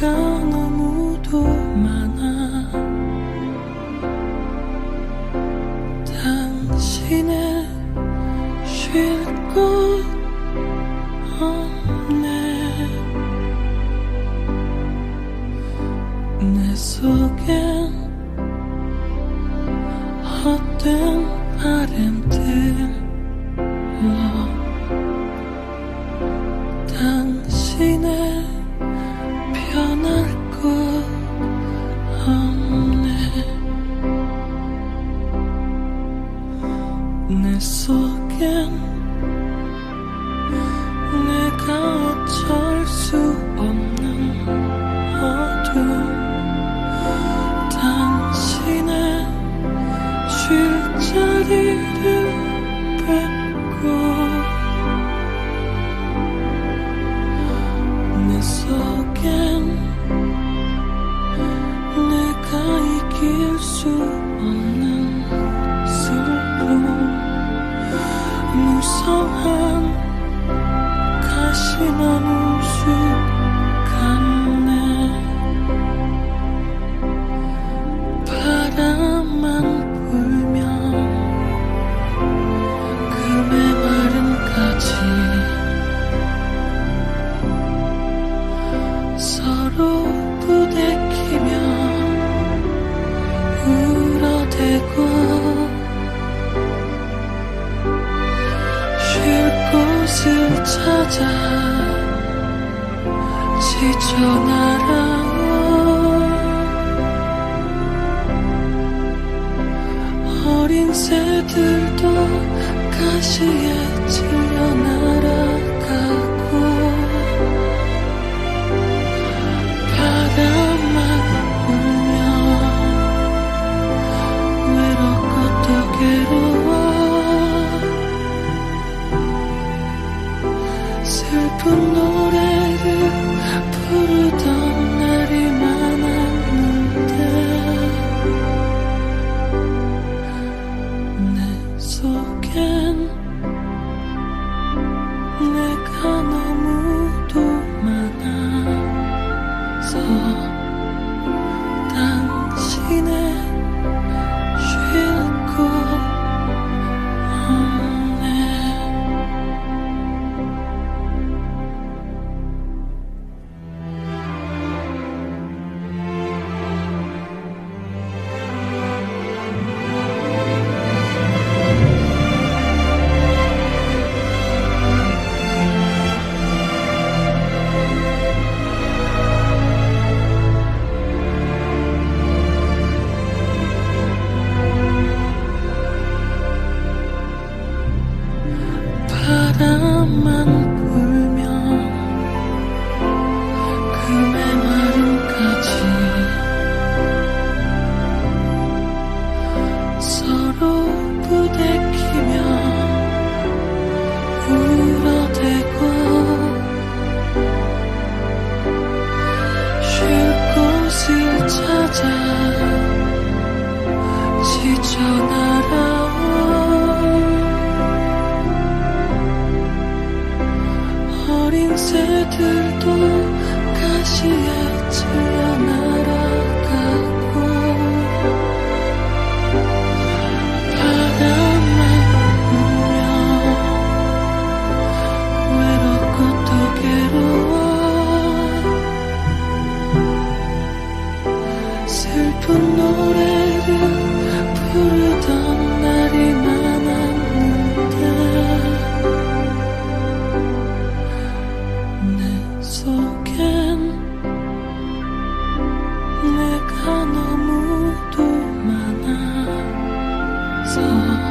가 너무도 많아, 당신의 쉴곳 없네. 내 속엔 헛된 바램들 서로 부대끼며 울어대고 쉴 곳을 찾아 지쳐 날아오 어린 새들도 가시에 질려 날아 괴로워. 슬픈 너 So.